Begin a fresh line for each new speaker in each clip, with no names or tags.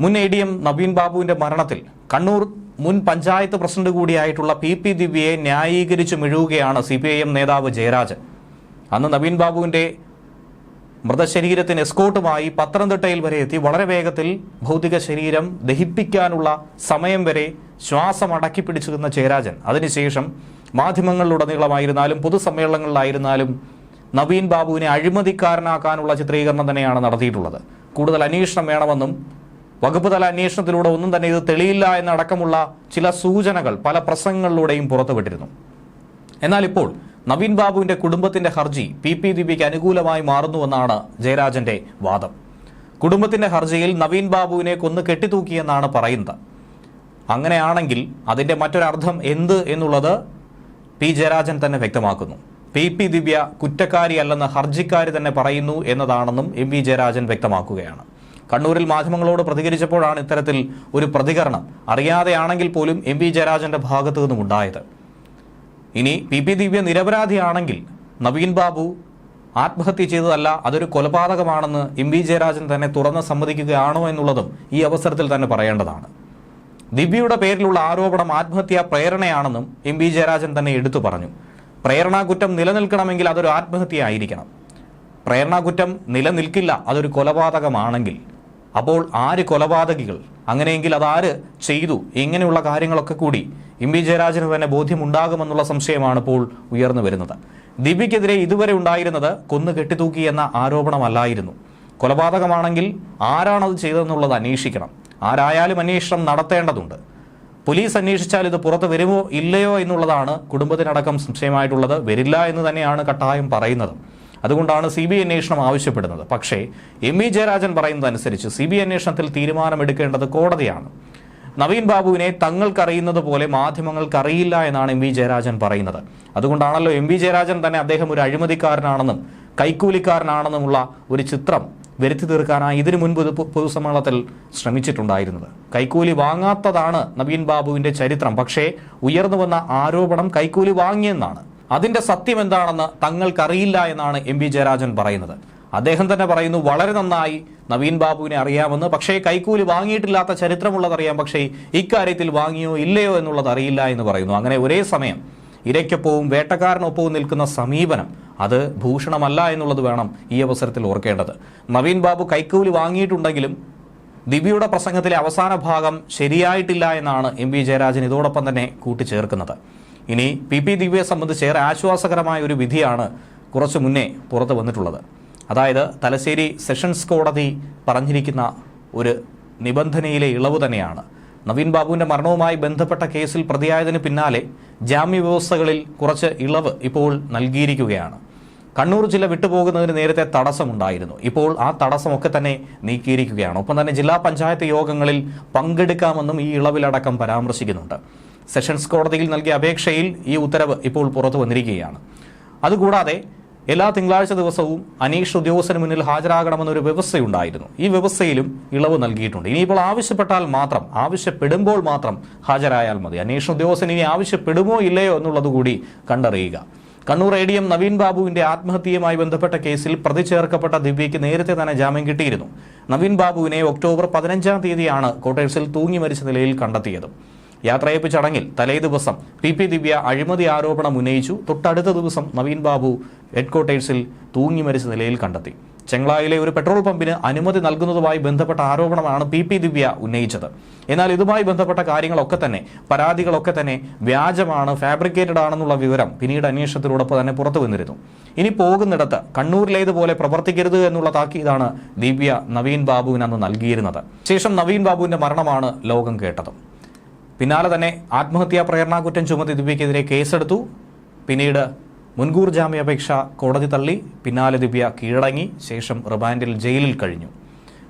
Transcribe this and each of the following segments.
മുൻ A D M Naveen ബാബുവിന്റെ മരണത്തിൽ കണ്ണൂർ മുൻ പഞ്ചായത്ത് പ്രസിഡന്റ് കൂടിയായിട്ടുള്ള പി പി ദിവ്യയെ ന്യായീകരിച്ചു മിഴുകുകയാണ് സി പി ഐ എം നേതാവ് ജയരാജൻ. അന്ന് നവീൻ ബാബുവിന്റെ മൃതശരീരത്തിന് എസ്കോട്ടുമായി പത്തനംതിട്ടയിൽ വരെ എത്തി. വളരെ വേഗത്തിൽ ഭൗതിക ശരീരം ദഹിപ്പിക്കാനുള്ള സമയം വരെ ശ്വാസം അടക്കി പിടിച്ചിരുന്ന ജയരാജൻ. അതിനുശേഷം മാധ്യമങ്ങളിലുടനീളമായിരുന്നാലും പൊതുസമ്മേളനങ്ങളിലായിരുന്നാലും നവീൻ ബാബുവിനെ അഴിമതിക്കാരനാക്കാനുള്ള ചിത്രീകരണം തന്നെയാണ് നടത്തിയിട്ടുള്ളത്. കൂടുതൽ അന്വേഷണം വേണമെന്നും വകുപ്പ് തല അന്വേഷണത്തിലൂടെ ഒന്നും തന്നെ ഇത് തെളിയില്ല എന്നടക്കമുള്ള ചില സൂചനകൾ പല പ്രസംഗങ്ങളിലൂടെയും പുറത്തുവിട്ടിരുന്നു. എന്നാൽ ഇപ്പോൾ നവീൻ ബാബുവിന്റെ കുടുംബത്തിന്റെ ഹർജി പി പി ദിവ്യയ്ക്ക് അനുകൂലമായി മാറുന്നുവെന്നാണ് ജയരാജന്റെ വാദം. കുടുംബത്തിന്റെ ഹർജിയിൽ നവീൻ ബാബുവിനെ കൊന്നു കെട്ടിത്തൂക്കിയെന്നാണ് പറയുന്നത്. അങ്ങനെയാണെങ്കിൽ അതിന്റെ മറ്റൊരർത്ഥം എന്ത് എന്നുള്ളത് പി ജയരാജൻ തന്നെ വ്യക്തമാക്കുന്നു. പി പി ദിവ്യ കുറ്റക്കാരിയല്ലെന്ന് ഹർജിക്കാരി തന്നെ പറയുന്നു എന്നതാണെന്നും എം വി ജയരാജൻ വ്യക്തമാക്കുകയാണ്. കണ്ണൂരിൽ മാധ്യമങ്ങളോട് പ്രതികരിച്ചപ്പോഴാണ് ഇത്തരത്തിൽ ഒരു പ്രതികരണം. അറിയാതെയാണെങ്കിൽ പോലും എം വി ജയരാജന്റെ ഭാഗത്തു നിന്നും ഉണ്ടായത്. ഇനി പി പി ദിവ്യ നിരപരാധിയാണെങ്കിൽ നവീൻ ബാബു ആത്മഹത്യ ചെയ്തതല്ല അതൊരു കൊലപാതകമാണെന്ന് എം വി ജയരാജൻ തന്നെ തുറന്ന് സമ്മതിക്കുകയാണോ എന്നുള്ളതും ഈ അവസരത്തിൽ തന്നെ പറയേണ്ടതാണ്. ദിവ്യയുടെ പേരിലുള്ള ആരോപണം ആത്മഹത്യാ പ്രേരണയാണെന്നും എം വി ജയരാജൻ തന്നെ എടുത്തു പറഞ്ഞു. പ്രേരണാകുറ്റം നിലനിൽക്കണമെങ്കിൽ അതൊരു ആത്മഹത്യ ആയിരിക്കണം പ്രേരണാകുറ്റം നിലനിൽക്കില്ല അതൊരു കൊലപാതകമാണെങ്കിൽ. അപ്പോൾ ആര് കൊലപാതകികൾ? അങ്ങനെയെങ്കിൽ അതാര് ചെയ്തു? ഇങ്ങനെയുള്ള കാര്യങ്ങളൊക്കെ കൂടി എം വി ജയരാജന് തന്നെ ബോധ്യമുണ്ടാകുമെന്നുള്ള സംശയമാണ് ഇപ്പോൾ ഉയർന്നു വരുന്നത്. ദിപിക്കെതിരെ ഇതുവരെ ഉണ്ടായിരുന്നത് കൊന്നു കെട്ടിത്തൂക്കി എന്ന ആരോപണമല്ലായിരുന്നു. കൊലപാതകമാണെങ്കിൽ ആരാണത് ചെയ്തതെന്നുള്ളത് അന്വേഷിക്കണം. ആരായാലും അന്വേഷണം നടത്തേണ്ടതുണ്ട്. പോലീസ് അന്വേഷിച്ചാൽ ഇത് പുറത്ത് വരുമോ ഇല്ലയോ എന്നുള്ളതാണ് കുടുംബത്തിനടക്കം സംശയമായിട്ടുള്ളത്. വരില്ല എന്ന് തന്നെയാണ് കട്ടായം പറയുന്നത്. അതുകൊണ്ടാണ് സി ബി അന്വേഷണം ആവശ്യപ്പെടുന്നത്. പക്ഷേ എം ഇ ജയരാജൻ പറയുന്നതനുസരിച്ച് സി ബി അന്വേഷണത്തിൽ തീരുമാനമെടുക്കേണ്ടത് കോടതിയാണ്. നവീൻ ബാബുവിനെ തങ്ങൾക്കറിയുന്നത് പോലെ മാധ്യമങ്ങൾക്കറിയില്ല എന്നാണ് എം വി ജയരാജൻ പറയുന്നത്. അതുകൊണ്ടാണല്ലോ എം വി ജയരാജൻ തന്നെ അദ്ദേഹം ഒരു അഴിമതിക്കാരനാണെന്നും കൈക്കൂലിക്കാരനാണെന്നുമുള്ള ഒരു ചിത്രം വരുത്തി തീർക്കാനായി ഇതിനു മുൻപ് പൊതുസമ്മേളനത്തിൽ ശ്രമിച്ചിട്ടുണ്ടായിരുന്നത്. കൈക്കൂലി വാങ്ങാത്തതാണ് നവീൻ ബാബുവിന്റെ ചരിത്രം. പക്ഷേ ഉയർന്നു വന്ന ആരോപണം കൈക്കൂലി വാങ്ങിയെന്നാണ്. അതിന്റെ സത്യം എന്താണെന്ന് തങ്ങൾക്കറിയില്ല എന്നാണ് എം വി ജയരാജൻ പറയുന്നത്. അദ്ദേഹം തന്നെ പറയുന്നു വളരെ നന്നായി നവീൻ ബാബുവിനെ അറിയാമെന്ന്. പക്ഷേ കൈക്കൂലി വാങ്ങിയിട്ടില്ലാത്ത ചരിത്രമുള്ളതറിയാം പക്ഷേ ഇക്കാര്യത്തിൽ വാങ്ങിയോ ഇല്ലയോ എന്നുള്ളത് അറിയില്ല എന്ന് പറയുന്നു. അങ്ങനെ ഒരേ സമയം ഇരയ്ക്കൊപ്പവും വേട്ടക്കാരനൊപ്പവും നിൽക്കുന്ന സമീപനം അത് ഭൂഷണമല്ല എന്നുള്ളത് വേണം ഈ അവസരത്തിൽ ഓർക്കേണ്ടത്. നവീൻ ബാബു കൈക്കൂലി വാങ്ങിയിട്ടുണ്ടെങ്കിലും ദിവ്യയുടെ പ്രസംഗത്തിലെ അവസാന ഭാഗം ശരിയായിട്ടില്ല എന്നാണ് എം വി ജയരാജൻ ഇതോടൊപ്പം തന്നെ കൂട്ടിച്ചേർക്കുന്നത്. ഇനി പി പി ദിവ്യയെ സംബന്ധിച്ച് ഏറെ ആശ്വാസകരമായ ഒരു വിധിയാണ് കുറച്ചു മുന്നേ പുറത്തു വന്നിട്ടുള്ളത്. അതായത് തലശ്ശേരി സെഷൻസ് കോടതി പറഞ്ഞിരിക്കുന്ന ഒരു നിബന്ധനയിലെ ഇളവ് തന്നെയാണ്. നവീൻ ബാബുവിന്റെ മരണവുമായി ബന്ധപ്പെട്ട കേസിൽ പ്രതിയായതിന് പിന്നാലെ ജാമ്യ വ്യവസ്ഥകളിൽ കുറച്ച് ഇളവ് ഇപ്പോൾ നൽകിയിരിക്കുകയാണ്. കണ്ണൂർ ജില്ല വിട്ടുപോകുന്നതിന് നേരത്തെ തടസ്സമുണ്ടായിരുന്നു. ഇപ്പോൾ ആ തടസ്സമൊക്കെ തന്നെ നീക്കിയിരിക്കുകയാണ്. ഒപ്പം തന്നെ ജില്ലാ പഞ്ചായത്ത് യോഗങ്ങളിൽ പങ്കെടുക്കാമെന്നും ഈ ഇളവിലടക്കം പരാമർശിക്കുന്നുണ്ട്. സെഷൻസ് കോടതിയിൽ നൽകിയ അപേക്ഷയിൽ ഈ ഉത്തരവ് ഇപ്പോൾ പുറത്തു വന്നിരിക്കുകയാണ്. അതുകൂടാതെ എല്ലാ തിങ്കളാഴ്ച ദിവസവും അനീഷ് ഉദ്യോഗസ്ഥന് മുന്നിൽ ഹാജരാകണമെന്നൊരു വ്യവസ്ഥയുണ്ടായിരുന്നു. ഈ വ്യവസ്ഥയിലും ഇളവ് നൽകിയിട്ടുണ്ട്. ഇനിയിപ്പോൾ ആവശ്യപ്പെട്ടാൽ മാത്രം ആവശ്യപ്പെടുമ്പോൾ മാത്രം ഹാജരായാൽ മതി. അന്വേഷണ ഉദ്യോഗസ്ഥൻ ഇനി ആവശ്യപ്പെടുമോ ഇല്ലയോ എന്നുള്ളത് കൂടി കണ്ടറിയുക. Kannur A D M Naveen ബാബുവിന്റെ ആത്മഹത്യയുമായി ബന്ധപ്പെട്ട കേസിൽ പ്രതി ചേർക്കപ്പെട്ട ദിവ്യയ്ക്ക് നേരത്തെ തന്നെ ജാമ്യം കിട്ടിയിരുന്നു. നവീൻ ബാബുവിനെ ഒക്ടോബർ പതിനഞ്ചാം തീയതിയാണ് കോട്ടേഴ്സിൽ തൂങ്ങി മരിച്ച നിലയിൽ കണ്ടെത്തിയത്. യാത്രയപ്പ് ചടങ്ങിൽ തലേ ദിവസം പി പി ദിവ്യ അഴിമതി ആരോപണം ഉന്നയിച്ചു. തൊട്ടടുത്ത ദിവസം നവീൻ ബാബു ഹെഡ്ക്വാർട്ടേഴ്സിൽ തൂങ്ങി മരിച്ച നിലയിൽ കണ്ടെത്തി. ചെങ്ങളായിലെ ഒരു പെട്രോൾ പമ്പിന് അനുമതി നൽകുന്നതുമായി ബന്ധപ്പെട്ട ആരോപണമാണ് പി പി ദിവ്യ ഉന്നയിച്ചത്. എന്നാൽ ഇതുമായി ബന്ധപ്പെട്ട കാര്യങ്ങളൊക്കെ തന്നെ പരാതികളൊക്കെ തന്നെ വ്യാജമാണ് ഫാബ്രിക്കേറ്റഡ് ആണെന്നുള്ള വിവരം പിന്നീട് അന്വേഷണത്തിലൂടെ തന്നെ പുറത്തു വന്നിരുന്നു. ഇനി പോകുന്നിടത്ത് കണ്ണൂരിലേതുപോലെ പ്രവർത്തിക്കരുത് എന്നുള്ള താക്കീതാണ് ദിവ്യ നവീൻ ബാബുവിനന്ന് നൽകിയിരുന്നത്. ശേഷം നവീൻ ബാബുവിന്റെ മരണമാണ് ലോകം കേട്ടത്. പിന്നാലെ തന്നെ ആത്മഹത്യാ പ്രേരണാകുറ്റം ചുമത്തി ദിവ്യക്കെതിരെ കേസെടുത്തു. പിന്നീട് മുൻകൂർ ജാമ്യാപേക്ഷ കോടതി തള്ളി. പിന്നാലെ ദിവ്യ കീഴടങ്ങി. ശേഷം റിമാൻഡിൽ ജയിലിൽ കഴിഞ്ഞു.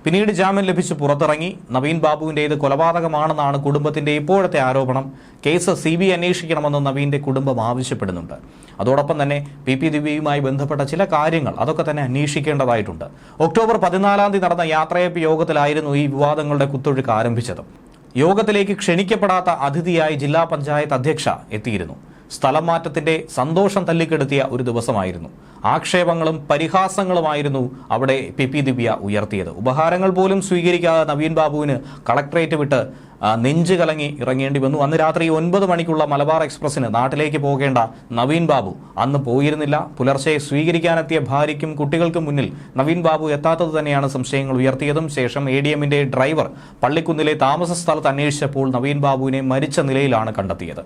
പിന്നീട് ജാമ്യം ലഭിച്ച് പുറത്തിറങ്ങി. നവീൻ ബാബുവിന്റേത് കൊലപാതകമാണെന്നാണ് കുടുംബത്തിന്റെ ഇപ്പോഴത്തെ ആരോപണം. കേസ് സി ബി അന്വേഷിക്കണമെന്ന് നവീന്റെ കുടുംബം ആവശ്യപ്പെടുന്നുണ്ട്. അതോടൊപ്പം തന്നെ പി പി ദിവ്യയുമായി ബന്ധപ്പെട്ട ചില കാര്യങ്ങൾ അതൊക്കെ തന്നെ അന്വേഷിക്കേണ്ടതായിട്ടുണ്ട്. ഒക്ടോബർ പതിനാലാം തീയതി നടന്ന യാത്രയപ്പ് യോഗത്തിലായിരുന്നു ഈ വിവാദങ്ങളുടെ കുത്തൊഴുക്ക് ആരംഭിച്ചത്. യോഗത്തിലേക്ക് ക്ഷണിക്കപ്പെടാത്ത അതിഥിയായി ജില്ലാ പഞ്ചായത്ത് അധ്യക്ഷ എത്തിയിരുന്നു സ്ഥലം മാറ്റത്തിന്റെ സന്തോഷം തല്ലിക്കെടുത്തിയ ഒരു ദിവസമായിരുന്നു. ആക്ഷേപങ്ങളും പരിഹാസങ്ങളുമായിരുന്നു അവിടെ പി പി ദിവ്യ ഉയർത്തിയത്. ഉപഹാരങ്ങൾ പോലും സ്വീകരിക്കാതെ നവീൻ ബാബുവിന് കളക്ടറേറ്റ് വിട്ട് നെഞ്ച് കലങ്ങി ഇറങ്ങേണ്ടി വന്നു. അന്ന് രാത്രി ഒൻപത് മണിക്കുള്ള മലബാർ എക്സ്പ്രസ്സിന് നാട്ടിലേക്ക് പോകേണ്ട നവീൻ ബാബു അന്ന് പോയിരുന്നില്ല. പുലർച്ചെ സ്വീകരിക്കാനെത്തിയ ഭാര്യയ്ക്കും കുട്ടികൾക്കും മുന്നിൽ നവീൻ ബാബു എത്താത്തത് തന്നെയാണ് സംശയങ്ങൾ ഉയർത്തിയതും. ശേഷം എ ഡി എമ്മിന്റെ ഡ്രൈവർ പള്ളിക്കുന്നിലെ താമസ സ്ഥലത്ത് അന്വേഷിച്ചപ്പോൾ നവീൻ ബാബുവിനെ മരിച്ച നിലയിലാണ് കണ്ടെത്തിയത്.